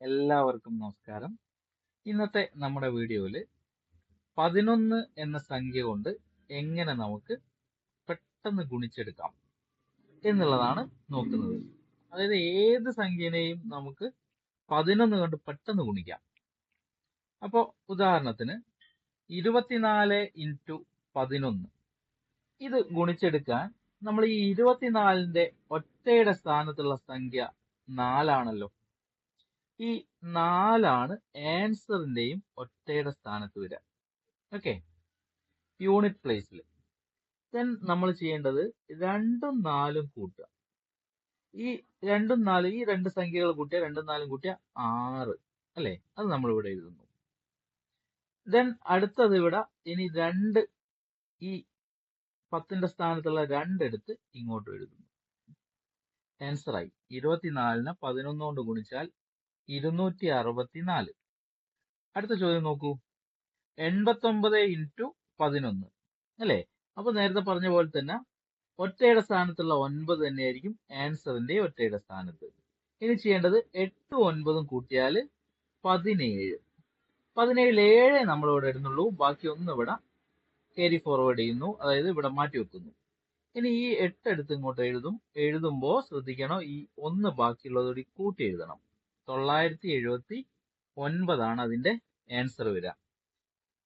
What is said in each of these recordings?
എല്ലാവർക്കും നമസ്കാരം. ഇന്നത്തെ നമ്മുടെ വീഡിയോയിൽ പതിനൊന്ന് എന്ന സംഖ്യ കൊണ്ട് എങ്ങനെ നമുക്ക് പെട്ടെന്ന് ഗുണിച്ചെടുക്കാം എന്നുള്ളതാണ് നോക്കുന്നത്. അതായത് ഏത് സംഖ്യനെയും നമുക്ക് പതിനൊന്ന് കൊണ്ട് പെട്ടെന്ന് ഗുണിക്കാം. അപ്പോൾ ഉദാഹരണത്തിന് ഇരുപത്തിനാല് ഇന്റു പതിനൊന്ന്. ഇത് ഗുണിച്ചെടുക്കാൻ നമ്മൾ ഈ ഇരുപത്തിനാലിന്റെ ഒറ്റയുടെ സ്ഥാനത്തുള്ള സംഖ്യ നാലാണല്ലോ. ഈ നാലാണ് ആൻസറിന്റെയും ഒറ്റയുടെ സ്ഥാനത്ത് വരിക. ഓക്കെ യൂണിറ്റ് പ്ലേസിൽ ദെൻ നമ്മൾ ചെയ്യേണ്ടത് രണ്ടും നാലും കൂട്ടുക. ഈ രണ്ടും നാലും ഈ രണ്ട് സംഖ്യകൾ കൂട്ടിയ രണ്ടും നാലും കൂട്ടിയ ആറ്. അല്ലെ? അത് നമ്മൾ ഇവിടെ എഴുതുന്നു. ദെൻ അടുത്തത് ഇവിടെ ഇനി രണ്ട് ഈ പത്തിന്റെ സ്ഥാനത്തുള്ള രണ്ടെടുത്ത് ഇങ്ങോട്ട് എഴുതുന്നു. ആൻസറായി ഇരുപത്തിനാലിന് പതിനൊന്ന് കൊണ്ട് ഗുണിച്ചാൽ ഇരുന്നൂറ്റി അറുപത്തിനാല് അടുത്ത ചോദ്യം നോക്കൂ. എൺപത്തൊമ്പത് ഇന്റു പതിനൊന്ന്. അല്ലേ? അപ്പൊ നേരത്തെ പറഞ്ഞ പോലെ തന്നെ ഒറ്റയുടെ സ്ഥാനത്തുള്ള ഒൻപത് തന്നെയായിരിക്കും ആൻസറിന്റെ ഒറ്റയുടെ സ്ഥാനത്ത്. ഇനി ചെയ്യേണ്ടത് എട്ടും ഒൻപതും കൂട്ടിയാൽ പതിനേഴ്. പതിനേഴിൽ ഏഴ് നമ്മൾ ഇവിടെ ഇടുന്നുള്ളൂ. ബാക്കി ഒന്ന് ഇവിടെ കേരി ഫോർവേഡ് ചെയ്യുന്നു. അതായത് ഇവിടെ മാറ്റി വെക്കുന്നു. ഇനി ഈ എട്ട് എടുത്ത് ഇങ്ങോട്ട് എഴുതും. എഴുതുമ്പോൾ ശ്രദ്ധിക്കണം ഈ ഒന്ന് ബാക്കിയുള്ളതോടി കൂട്ടി എഴുതണം. തൊള്ളായിരത്തി എഴുപത്തി ഒൻപതാണ് അതിന്റെ ആൻസർ വരിക.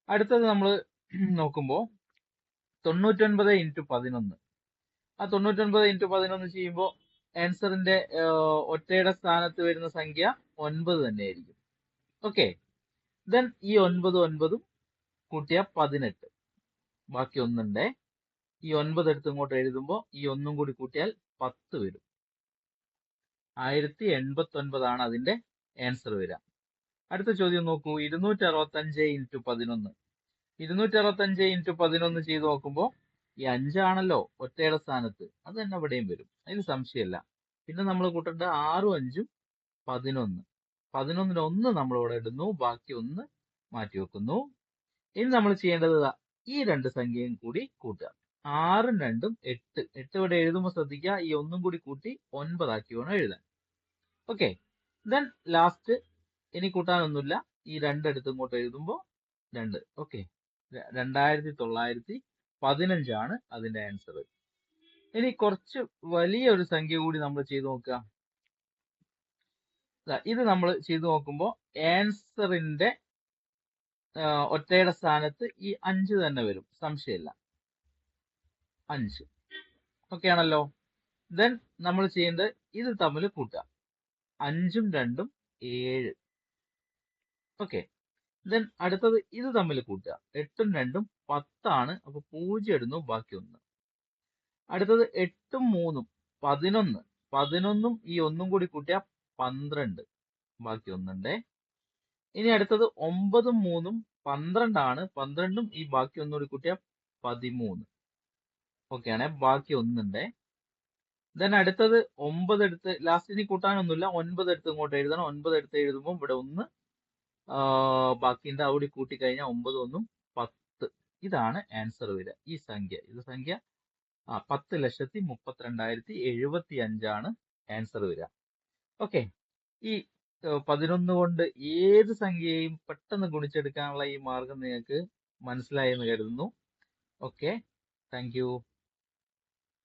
അടുത്തത് നമ്മൾ നോക്കുമ്പോൾ തൊണ്ണൂറ്റൊൻപത് ഇന്റു പതിനൊന്ന്. ആ തൊണ്ണൂറ്റൊൻപത് ഇന്റു പതിനൊന്ന് ചെയ്യുമ്പോൾ ആൻസറിന്റെ ഒറ്റയുടെ സ്ഥാനത്ത് വരുന്ന സംഖ്യ ഒൻപത് തന്നെയായിരിക്കും. ഓക്കെ ദെൻ ഈ ഒൻപത് ഒൻപതും കൂട്ടിയ പതിനെട്ട്. ബാക്കി ഒന്നുണ്ടേ. ഈ ഒൻപത് എടുത്ത് ഇങ്ങോട്ട് എഴുതുമ്പോൾ ഈ ഒന്നും കൂടി കൂട്ടിയാൽ പത്ത് വരും. ആയിരത്തി എൺപത്തി ഒൻപതാണ് അതിന്റെ ആൻസർ വരിക. അടുത്ത ചോദ്യം നോക്കൂ. ഇരുന്നൂറ്റി അറുപത്തി അഞ്ച് ഇന്റു പതിനൊന്ന്. ഇരുന്നൂറ്റി അറുപത്തി അഞ്ച് ഇന്റു പതിനൊന്ന് ചെയ്ത് നോക്കുമ്പോൾ ഈ അഞ്ചാണല്ലോ ഒറ്റയുടെ സ്ഥാനത്ത്. അത് തന്നെ അവിടെയും വരും. അതിന് സംശയമല്ല. പിന്നെ നമ്മൾ കൂട്ടേണ്ട ആറും അഞ്ചും പതിനൊന്ന്. പതിനൊന്നിന് ഒന്ന് നമ്മൾ ഇവിടെ ഇടുന്നു. ബാക്കി ഒന്ന് മാറ്റി വെക്കുന്നു. ഇനി നമ്മൾ ചെയ്യേണ്ടത് ഈ രണ്ട് സംഖ്യയും കൂടി കൂട്ടുക. ആറും രണ്ടും എട്ട്. എട്ട് ഇവിടെ എഴുതുമ്പോൾ ശ്രദ്ധിക്കുക. ഈ ഒന്നും കൂടി കൂട്ടി ഒൻപതാക്കി വേണം എഴുതാൻ. ഓക്കെ ദെൻ ലാസ്റ്റ് ഇനി കൂട്ടാനൊന്നുമില്ല. ഈ രണ്ടെടുത്ത് ഇങ്ങോട്ട് എഴുതുമ്പോൾ രണ്ട്. ഓക്കെ രണ്ടായിരത്തി തൊള്ളായിരത്തി പതിനഞ്ചാണ് അതിന്റെ ആൻസർ ഇനി കുറച്ച് വലിയ ഒരു സംഖ്യ കൂടി നമ്മൾ ചെയ്തു നോക്കുക ഇത് നമ്മൾ ചെയ്തു നോക്കുമ്പോൾ ആൻസറിന്റെ ഒറ്റയുടെ സ്ഥാനത്ത് ഈ അഞ്ച് തന്നെ വരും. സംശയമില്ല. അഞ്ച്. ഓക്കെ ആണല്ലോ? ദെൻ നമ്മൾ ചെയ്യേണ്ടത് ഇത് തമ്മിൽ കൂട്ടുക അഞ്ചും രണ്ടും ഏഴ്. ഓക്കെ ദെൻ അടുത്തത് ഇത് തമ്മിൽ കൂട്ടുക. എട്ടും രണ്ടും പത്താണ്. അപ്പൊ പൂജ്യം ഇടുന്നു ബാക്കി ഒന്ന്. അടുത്തത് എട്ടും മൂന്നും പതിനൊന്ന്. പതിനൊന്നും ഈ ഒന്നും കൂടി കൂട്ടിയാൽ പന്ത്രണ്ട്. ബാക്കി ഒന്നുണ്ടേ. ഇനി അടുത്തത് ഒമ്പതും മൂന്നും പന്ത്രണ്ടാണ്. പന്ത്രണ്ടും ഈ ബാക്കി ഒന്നുകൂടി കൂട്ടിയാൽ പതിമൂന്ന്. ഓക്കെ ആണേ ബാക്കി ഒന്നുണ്ടേ. ദെൻ അടുത്തത് ഒമ്പത് എടുത്ത് ലാസ്റ്റ് ഇനി കൂട്ടാനൊന്നുമില്ല. ഒൻപത് എടുത്ത് ഇങ്ങോട്ട് എഴുതണം. ഒൻപത് എടുത്ത് എഴുതുമ്പോൾ ഇവിടെ ഒന്ന് ബാക്കിന്റെ അവിടെ കൂട്ടി കഴിഞ്ഞാൽ ഒമ്പത് ഒന്നും പത്ത്. ഇതാണ് ആൻസർ വരിക. ഈ സംഖ്യ. ഇത് സംഖ്യ ആ പത്ത് ലക്ഷത്തി മുപ്പത്തിരണ്ടായിരത്തി എഴുപത്തി അഞ്ചാണ് ആൻസർ വരിക. ഓക്കെ ഈ പതിനൊന്ന് കൊണ്ട് ഏത് സംഖ്യയെയും പെട്ടെന്ന് ഗുണിച്ചെടുക്കാനുള്ള ഈ മാർഗം നിങ്ങൾക്ക് മനസ്സിലായി എന്ന് കരുതുന്നു ഓക്കെ താങ്ക്